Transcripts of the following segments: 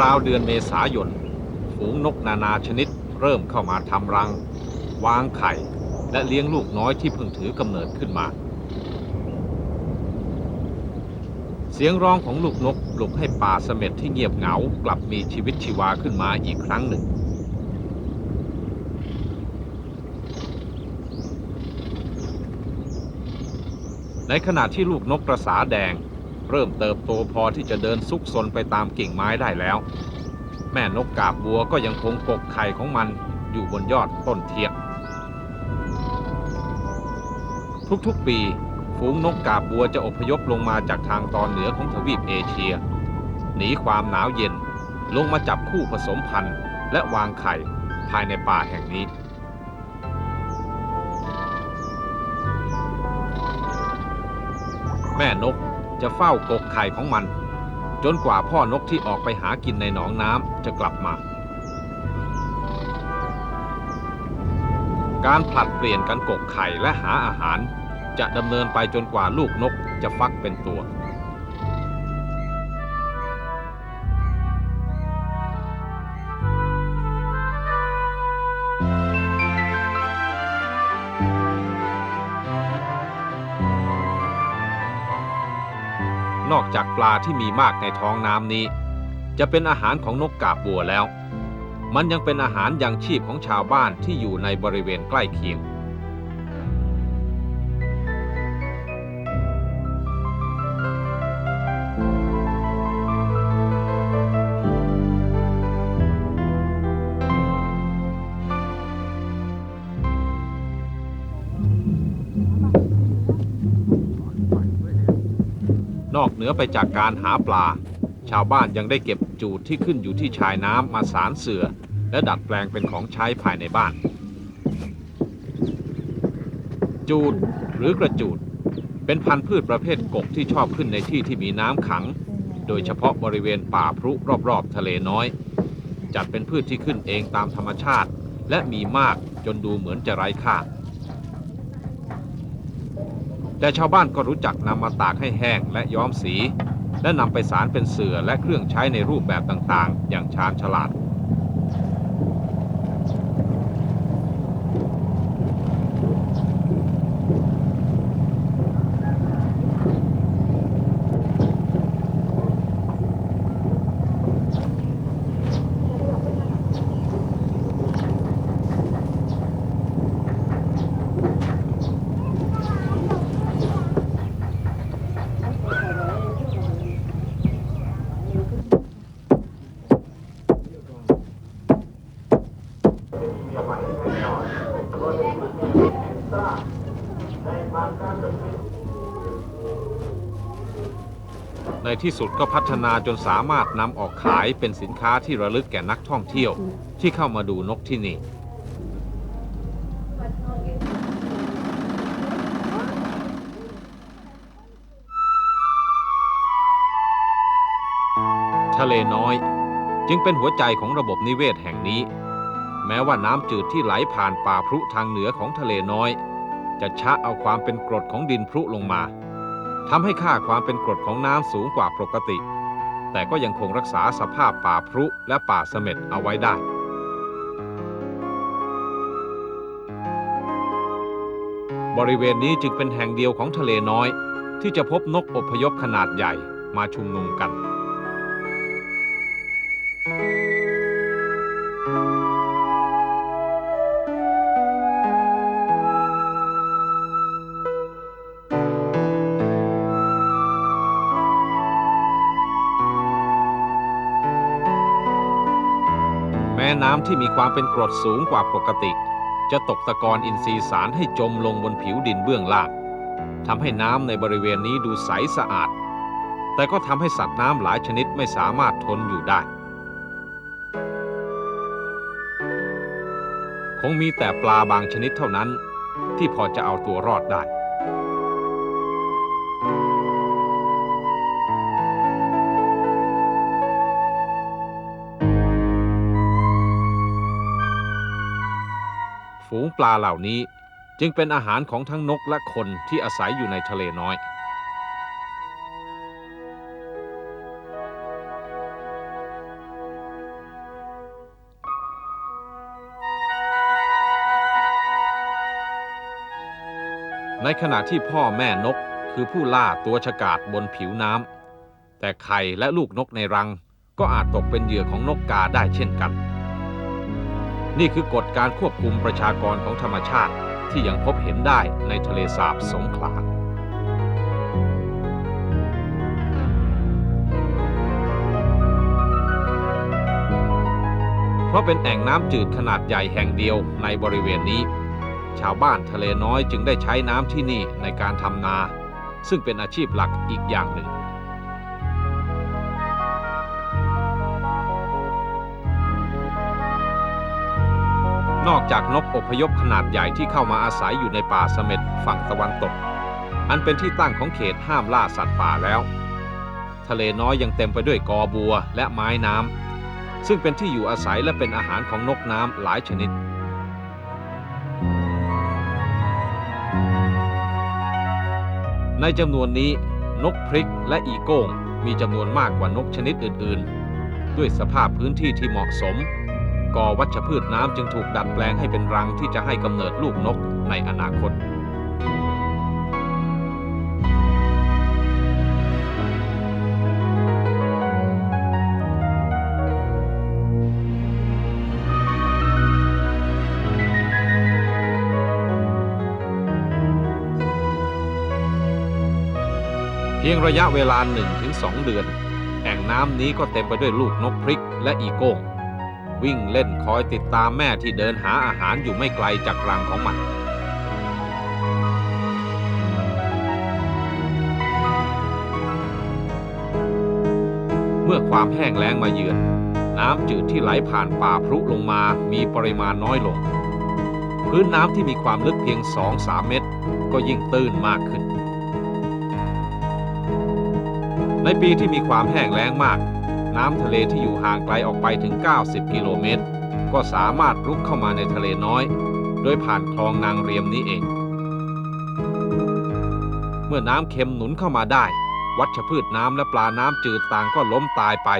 ราวเดือนเมษายน ฝูงนกนานาชนิดเริ่มเข้ามาทำรัง วางไข่ และเลี้ยงลูกน้อยที่เพิ่งถือกำเนิดขึ้นมา เสียงร้องของลูกนกปลุกให้ป่าเสม็ดที่เงียบเหงากลับมีชีวิตชีวาขึ้นมาอีกครั้งหนึ่งในขณะที่ลูกนกกระสาแดง เริ่มเติบโตพอที่จะเดินซุกซนไปตามกิ่งไม้ได้แล้ว แม่นกกาบบัวก็ยังคงกกไข่ของมันอยู่บนยอดต้นเทียนทุกๆปี ฝูงนกกาบบัวจะอพยพลงมาจากทางตอนเหนือของทวีปเอเชีย หนีความหนาวเย็นลงมาจับคู่ผสมพันธุ์และวางไข่ภายในป่าแห่งนี้ แม่นก จะเฝ้ากกไข่ของมัน จนกว่าพ่อนกที่ออกไปหากินในหนองน้ำจะกลับมา การผลัดเปลี่ยนกันกกไข่และหาอาหาร จะดำเนินไปจนกว่าลูกนกจะฟักเป็นตัว นอกจากปลาที่มีมากในท้องน้ำนี้ จะเป็นอาหารของนกกาบบัวแล้ว มันยังเป็นอาหารยังชีพของชาวบ้านที่อยู่ในบริเวณใกล้เคียง นอกเหนือไปจากการหาปลา ชาวบ้านยังได้เก็บจูดที่ขึ้นอยู่ที่ชายน้ำมาสารเสือ และดัดแปลงเป็นของใช้ภายในบ้าน จูดหรือกระจูด เป็นพันธุ์พืชประเภทกกที่ชอบขึ้นในที่ที่มีน้ำขัง โดยเฉพาะบริเวณป่าพรุรอบๆ ทะเลน้อย จัดเป็นพืชที่ขึ้นเองตามธรรมชาติ และมีมากจนดูเหมือนจะไร้ค่า แต่ชาวบ้านก็รู้จักนำมาตากให้แห้งและย้อมสี และนำไปสารเป็นเสื่อและเครื่องใช้ในรูปแบบต่างๆ อย่างชาญฉลาด ที่สุดก็พัฒนาจนสามารถนำออกขายเป็นสินค้าที่ระลึกแก่นักท่องเที่ยว ที่เข้ามาดูนกที่นี่ ทะเลน้อย จึงเป็นหัวใจของระบบนิเวศแห่งนี้ แม้ว่าน้ำจืดที่ไหลผ่านป่าพรุทางเหนือของทะเลน้อย จะชะเอาความเป็นกรดของดินพรุลงมา ทำให้ค่าความเป็นกรดของน้ำสูงกว่าปกติ แต่ก็ยังคงรักษาสภาพป่าพรุและป่าเสม็ดเอาไว้ได้ บริเวณนี้จึงเป็นแห่งเดียวของทะเลน้อย ที่จะพบนกอพยพขนาดใหญ่มาชุมนุมกัน น้ำที่มีความเป็นกรดสูงกว่าปกติ จะตกตะกอนอินทรีย์สารให้จมลงบนผิวดินเบื้องล่างทำให้น้ำในบริเวณนี้ดูใสสะอาด แต่ก็ทำให้สัตว์น้ำหลายชนิดไม่สามารถทนอยู่ได้ คงมีแต่ปลาบางชนิดเท่านั้น ที่พอจะเอาตัวรอดได้ ปลาเหล่านี้จึงเป็นอาหารของทั้งนกและคนที่อาศัยอยู่ในทะเลน้อย ในขณะที่พ่อแม่นกคือผู้ล่าตัวฉกาดบนผิวน้ำแต่ไข่และลูกนกในรังก็อาจตกเป็นเหยื่อของนกกาได้เช่นกัน นี่คือกฎการควบคุมประชากรของธรรมชาติที่ยังพบเห็นได้ในทะเลสาบสงขลาเพราะเป็นแอ่งน้ำจืดขนาดใหญ่แห่งเดียวในบริเวณนี้ ชาวบ้านทะเลน้อยจึงได้ใช้น้ำที่นี่ในการทำนา ซึ่งเป็นอาชีพหลักอีกอย่างหนึ่ง อกจากนกอพยพขนาดใหญ่ที่เข้ามาอาศัยอยู่ในป่าเสม็ดฝั่งตะวันตก อันเป็นที่ตั้งของเขตห้ามล่าสัตว์ป่าแล้ว ทะเลน้อยยังเต็มไปด้วยกอบัวและไม้น้ำซึ่งเป็นที่อยู่อาศัยและเป็นอาหารของนกน้ำหลายชนิดในจำนวนนี้นกพริกและอีโก้งมีจำนวนมากกว่านกชนิดอื่น ๆ ด้วยสภาพพื้นที่ที่เหมาะสม กอวัชพืชน้ำจึงถูกดัดแปลงให้เป็นรังที่จะให้กำเนิดลูกนกในอนาคตเพียงระยะเวลา1-2 เดือน แอ่งน้ำนี้ก็เต็มไปด้วยลูกนกพริกและอีโก้ง วิ่งเล่นคอยติดตามแม่ที่เดินหาอาหารอยู่ไม่ไกลจากรังของมัน เมื่อความแห้งแล้งมาเยือน น้ำจืดที่ไหลผ่านป่าพรุลงมามีปริมาณน้อยลง พื้นน้ำที่มีความลึกเพียง 2-3 เมตร ก็ยิ่งตื้นมากขึ้น ในปีที่มีความแห้งแล้งมาก น้ำทะเลที่อยู่ห่างไกลออกไปถึง 90 กิโลเมตร ก็สามารถรุกเข้ามาในทะเลน้อย โดยผ่านคลองนางเรียมนี้เอง เมื่อน้ำเค็มหนุนเข้ามาได้ วัชพืชน้ำและปลาน้ำจืดต่างก็ล้มตายไป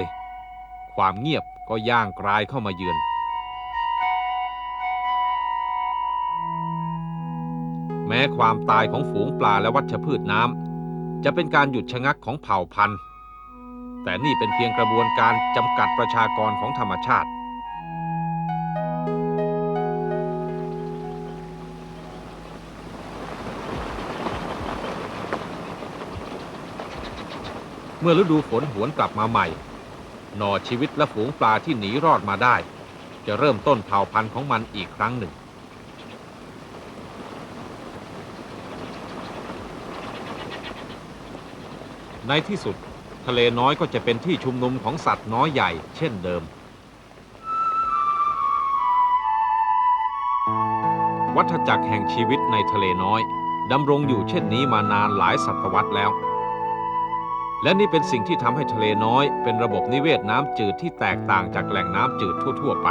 ความเงียบก็ย่างกรายเข้ามาเยือนแม้ความตายของฝูงปลาและวัชพืชน้ำจะเป็นการหยุดชะงักของเผ่าพันธุ์ แต่นี่เป็นเพียงกระบวนการจำกัดประชากรของธรรมชาติ เมื่อฤดูฝนหวนกลับมาใหม่ หน่อชีวิตและฝูงปลาที่หนีรอดมาได้ จะเริ่มต้นเผ่าพันธุ์ของมันอีกครั้งหนึ่งในที่สุด ทะเลน้อยก็จะเป็นที่ชุมนุมของสัตว์น้อยใหญ่ เช่นเดิม วัฏจักรแห่งชีวิตในทะเลน้อยดำรงอยู่เช่นนี้มานานหลายศตวรรษแล้ว และนี่เป็นสิ่งที่ทำให้ทะเลน้อย เป็นระบบนิเวศน้ำจืดที่แตกต่างจากแหล่งน้ำจืดทั่ว ๆ ไป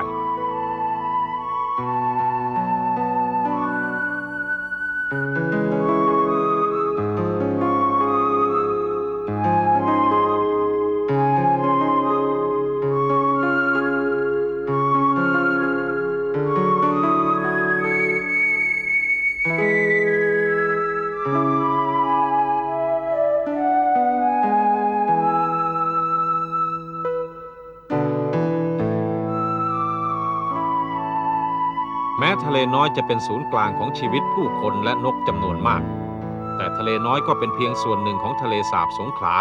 จะเป็นศูนย์กลางของชีวิตผู้คนและนกจำนวนมาก แต่ทะเลน้อยก็เป็นเพียงส่วนหนึ่งของทะเลสาบสงขลา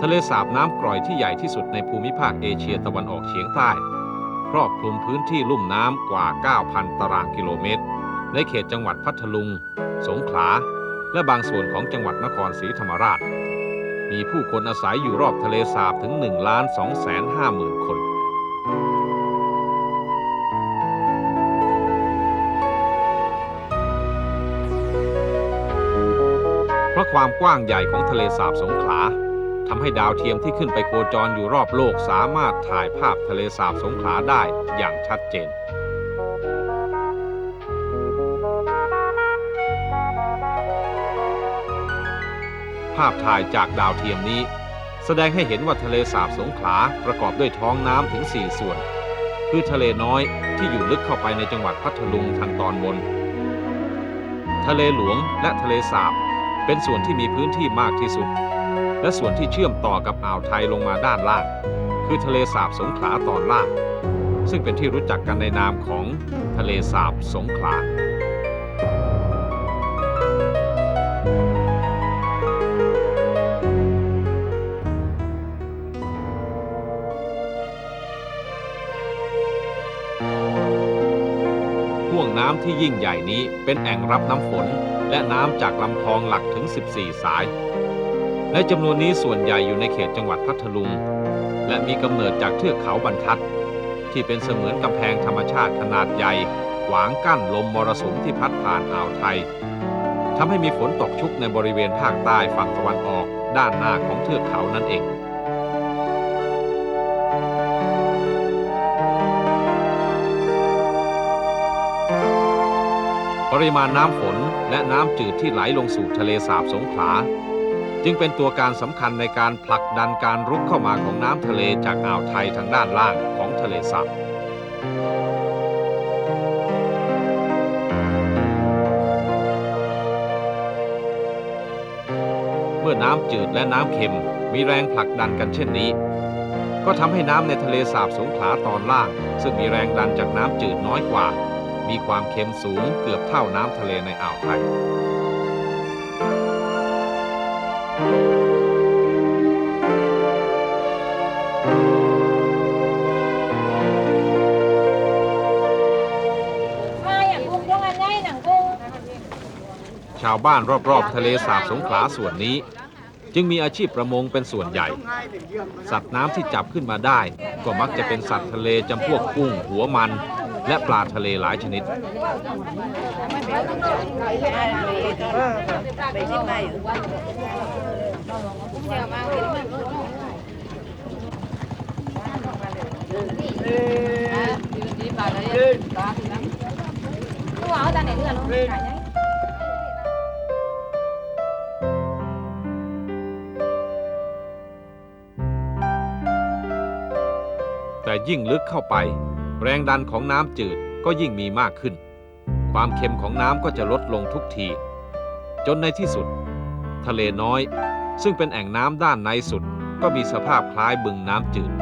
ทะเลสาบน้ำกร่อยที่ใหญ่ที่สุดในภูมิภาคเอเชียตะวันออกเฉียงใต้ ครอบคลุมพื้นที่ลุ่มน้ำกว่า 9,000 ตารางกิโลเมตร ในเขตจังหวัดพัทลุง สงขลา และบางส่วนของจังหวัดนครศรีธรรมราช มีผู้คนอาศัยอยู่รอบทะเลสาบถึง1ล้าน2แสน5หมื่นคน ความกว้างใหญ่ของทะเลสาบสงขลาทำให้ดาวเทียมที่ขึ้นไปโคจรอยู่รอบโลกสามารถถ่ายภาพทะเลสาบสงขลาได้อย่างชัดเจน ภาพถ่ายจากดาวเทียมนี้ แสดงให้เห็นว่าทะเลสาบสงขลาประกอบด้วยท้องน้ำถึง 4 ส่วน คือทะเลน้อยที่อยู่ลึกเข้าไปในจังหวัดพัทลุงทางตอนบนททะเลหลวงและทะเลสาบ เป็นส่วนที่มีพื้นที่มากที่สุด และส่วนที่เชื่อมต่อกับอ่าวไทยลงมาด้านล่าง คือทะเลสาบสงขลาตอนล่าง ซึ่งเป็นที่รู้จักกันในนามของทะเลสาบสงขลาห่วงน้ำที่ยิ่งใหญ่นี้เป็นแอ่งรับน้ำฝน และน้ำจากลำคลองหลักถึง 14 สายในจำนวนนี้ส่วนใหญ่อยู่ในเขตจังหวัดพัทลุง และมีกำเนิดจากเทือกเขาบรรทัด ที่เป็นเสมือนกำแพงธรรมชาติขนาดใหญ่ขวางกั้นลมมรสุมที่พัดผ่านอ่าวไทยทำให้มีฝนตกชุกในบริเวณภาคใต้ฝั่งตะวันออกด้านหน้าของเทือกเขานั่นเองปริมาณน้ำฝน และน้ำจืดที่ไหลลงสู่ทะเลสาบสงขลา จึงเป็นตัวการสำคัญในการผลักดันการรุกเข้ามาของน้ำทะเลจากอ่าวไทยทางด้านล่างของทะเลสาบเมื่อน้ำจืดและน้ำเค็มมีแรงผลักดันกันเช่นนี้ ก็ทำให้น้ำในทะเลสาบสงขลาตอนล่าง ซึ่งมีแรงดันจากน้ำจืดน้อยกว่า มีความเค็มสูงเกือบเท่าน้ำทะเลในอ่าวไทย มาอย่างกุ้งยกอันง่ายหนังกุ้งชาวบ้านรอบๆ ทะเลสาบสงขลาส่วนนี้ จึงมีอาชีพประมงเป็นส่วนใหญ่ สัตว์น้ำที่จับขึ้นมาได้ ก็มักจะเป็นสัตว์ทะเลจำพวกกุ้งหัวมัน และปลาทะเลหลายชนิดแต่ยิ่งลึกเข้าไป แรงดันของน้ำจืดก็ยิ่งมีมากขึ้น ความเค็มของน้ำก็จะลดลงทุกที จนในที่สุด ทะเลน้อย ซึ่งเป็นแอ่งน้ำด้านในสุด ก็มีสภาพคล้ายบึงน้ำจืด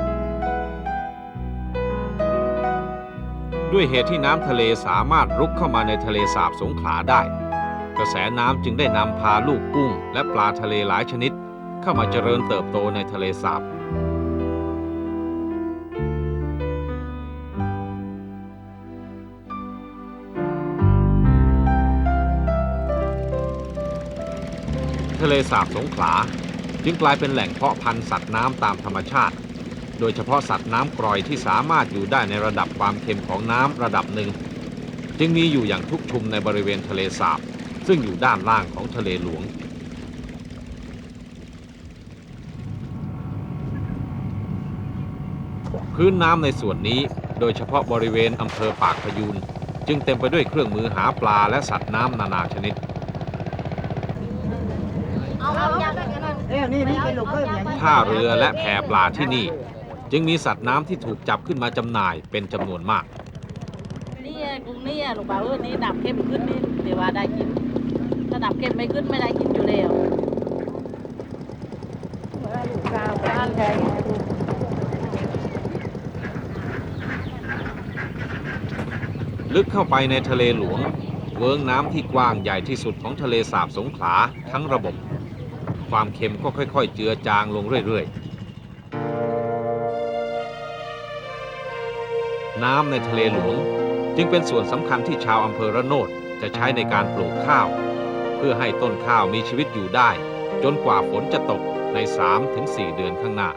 ด้วยเหตุที่น้ำทะเลสามารถรุกเข้ามาในทะเลสาบสงขลาได้ กระแสน้ำจึงได้นำพาลูกกุ้ง และปลาทะเลหลายชนิด เข้ามาเจริญเติบโตในทะเลสาบ ทะเลสาบสงขลา จึงกลายเป็นแหล่งเพาะพันธุ์สัตว์น้ำตามธรรมชาติ โดยเฉพาะสัตว์น้ำกร่อยที่สามารถอยู่ได้ในระดับความเค็มของน้ำระดับหนึ่ง จึงมีอยู่อย่างทุกชุมในบริเวณทะเลสาบ ซึ่งอยู่ด้านล่างของทะเลหลวงพื้นน้ำในส่วนนี้โดยเฉพาะบริเวณอำเภอปากพยูนจึงเต็มไปด้วยเครื่องมือหาปลาและสัตว์น้ำนานาชนิด ท่าเรือและแพปลาที่นี่ จึงมีสัตว์น้ำที่ถูกจับขึ้นมาจำหน่ายเป็นจำนวนมาก นี่กรุงนี่ลูกบ่าวเอ้ยนี่ดับเข้มขึ้นนี่เดี๋ยวว่าได้กิน ถ้าดับเข้มไม่ขึ้นไม่ได้กินอยู่แล้วกาวกาวใจลึกเข้าไปในทะเลหลวง เวิ้งน้ำที่กว้างใหญ่ที่สุดของทะเลสาบสงขลาทั้งระบบ ความเค็มก็ค่อย ๆ เจือจางลงเรื่อยๆ น้ำในทะเลหลวงจึงเป็นส่วนสำคัญที่ชาวอำเภอระโนดจะใช้ในการปลูกข้าว เพื่อให้ต้นข้าวมีชีวิตอยู่ได้ จนกว่าฝนจะตกใน 3-4 เดือนข้างหน้า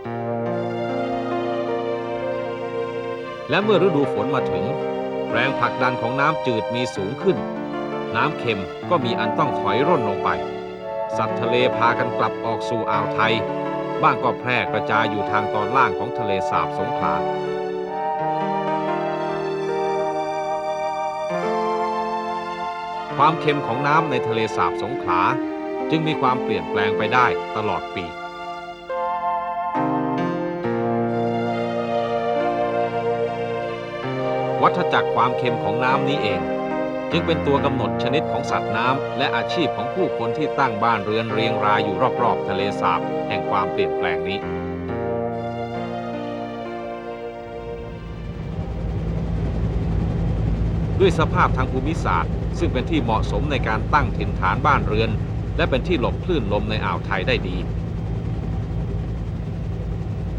และเมื่อฤดูฝนมาถึง แรงผลักดันของน้ำจืดมีสูงขึ้น น้ำเค็มก็มีอันต้องถอยร่นลงไป สัตว์ทะเลพากันกลับออกสู่อ่าวไทย บ้างก็แพร่กระจายอยู่ทางตอนล่างของทะเลสาบสงขลาความเค็มของน้ำในทะเลสาบสงขลาจึงมีความเปลี่ยนแปลงไปได้ตลอดปี วัฏจักรความเค็มของน้ำนี้เอง จึงเป็นตัวกำหนดชนิดของสัตว์น้ำและอาชีพของผู้คนที่ตั้งบ้านเรือนเรียงรายอยู่รอบๆ ทะเลสาบแห่งความเปลี่ยนแปลงนี้ด้วยสภาพทางภูมิศาสตร์ ซึ่งเป็นที่เหมาะสมในการตั้งถิ่นฐานบ้านเรือน และเป็นที่หลบคลื่นลมในอ่าวไทยได้ดี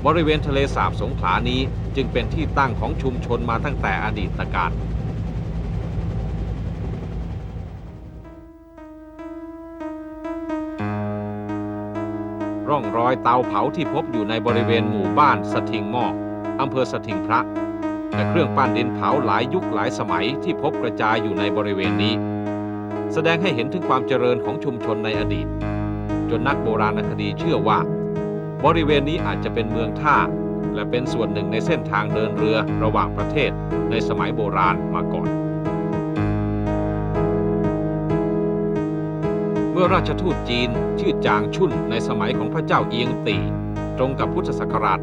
บริเวณทะเลสาบสงขลานี้จึงเป็นที่ตั้งของชุมชนมาตั้งแต่อดีตกาล องรอยเตาเผาที่พบอยู่ในบริเวณหมู่บ้านสถิงหม้ออำเภอสถิงพระ และเครื่องปั้นดินเผาหลายยุคหลายสมัยที่พบกระจายอยู่ในบริเวณนี้ แสดงให้เห็นถึงความเจริญของชุมชนในอดีต จนนักโบราณคดีเชื่อว่า บริเวณนี้อาจจะเป็นเมืองท่า และเป็นส่วนหนึ่งในเส้นทางเดินเรือระหว่างประเทศในสมัยโบราณมาก่อน มื่อราชทูตจีนชื่อจางชุนในสมัยของพระเจ้าเอียงตีตรงกับพุทธศักราช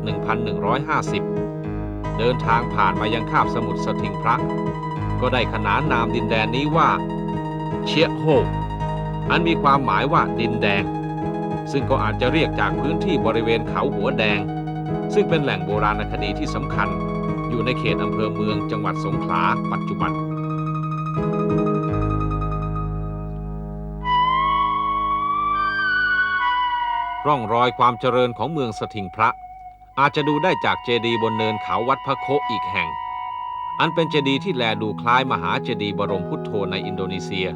1150 เดินทางผ่านมายังคาบสมุทรสถิงพระ ก็ได้ขนานนามดินแดนนี้ว่า เชียโฮอันมีความหมายว่าดินแดง ซึ่งก็อาจจะเรียกจากพื้นที่บริเวณเขาหัวแดง ซึ่งเป็นแหล่งโบราณคดีที่สำคัญ อยู่ในเขตอำเภอเมืองจังหวัดสงขลาปัจจุบัน ร่องรอยความเจริญของเมืองสถิงพระ อาจจะดูได้จากเจดีย์บนเนินเขาวัดพระโคอีกแห่ง อันเป็นเจดีย์ที่แลดูคล้ายมหาเจดีย์บรมพุทโธในอินโดนีเซีย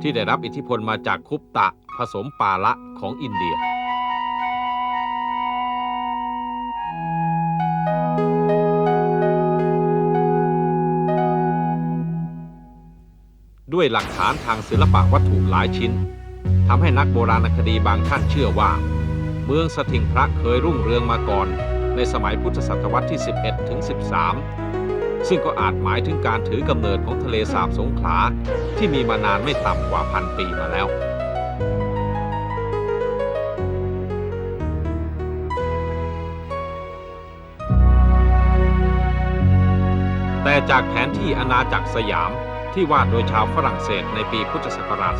ที่ได้รับอิทธิพลมาจากคุปตะผสมปาละของอินเดียด้วยหลักฐานทางศิลปะวัตถุหลายชิ้น ทำให้นักโบราณคดีบางท่านเชื่อว่า เมืองสถิงพระเคยรุ่งเรืองมาก่อน ในสมัยพุทธศตวรรษที่ 11 ถึง 13 ซึ่งก็อาจหมายถึงการถือกำเนิดของทะเลสาบสงขลาที่มีมานานไม่ต่ำกว่าพันปีมาแล้วแต่จากแผนที่อาณาจักรสยาม ที่วาดโดยชาวฝรั่งเศสในปีพุทธศักราช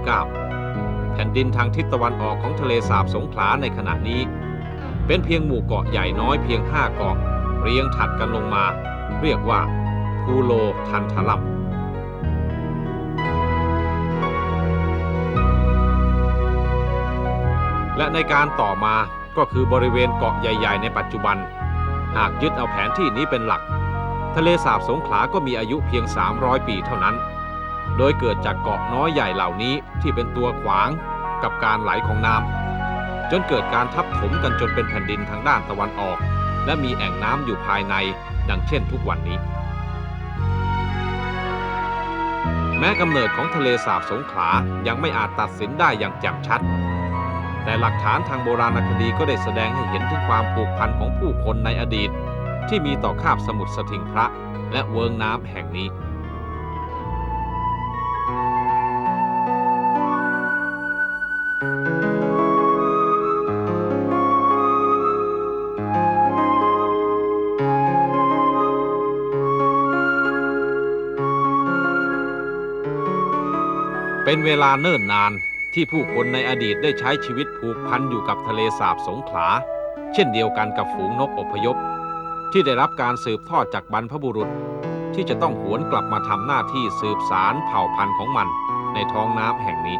2229 แผ่นดินทางทิศตะวันออกของทะเลสาบสงขลาในขณะนี้ เป็นเพียงหมู่เกาะใหญ่น้อยเพียง 5 เกาะ เรียงถัดกันลงมา เรียกว่าพูโลทันทลัมและในการต่อมาก็คือบริเวณเกาะใหญ่ ๆ ในปัจจุบัน หากยึดเอาแผนที่นี้เป็นหลัก ทะเลสาบสงขลาก็มีอายุเพียง 300 ปีเท่านั้น โดยเกิดจากเกาะน้อยใหญ่เหล่านี้ที่เป็นตัวขวางกับการไหลของน้ำจนเกิดการทับถมกันจนเป็นแผ่นดินทางด้านตะวันออก และมีแอ่งน้ำอยู่ภายในดังเช่นทุกวันนี้ แม้กำเนิดของทะเลสาบสงขลายังไม่อาจตัดสินได้อย่างแจ่มชัด แต่หลักฐานทางโบราณคดีก็ได้แสดงให้เห็นถึงความผูกพันของผู้คนในอดีต ที่มีต่อคาบสมุทรสถิงพระและเวิงน้ำแห่งนี้ เป็นเวลาเนิ่นนานที่ผู้คนในอดีตได้ใช้ชีวิตผูกพันอยู่กับทะเลสาบสงขลา เช่นเดียวกันกับฝูงนกอพยพ ที่ได้รับการสืบทอดจากบรรพบุรุษ ที่จะต้องหวนกลับมาทำหน้าที่สืบสารเผ่าพันธุ์ของมันในท้องน้ำแห่งนี้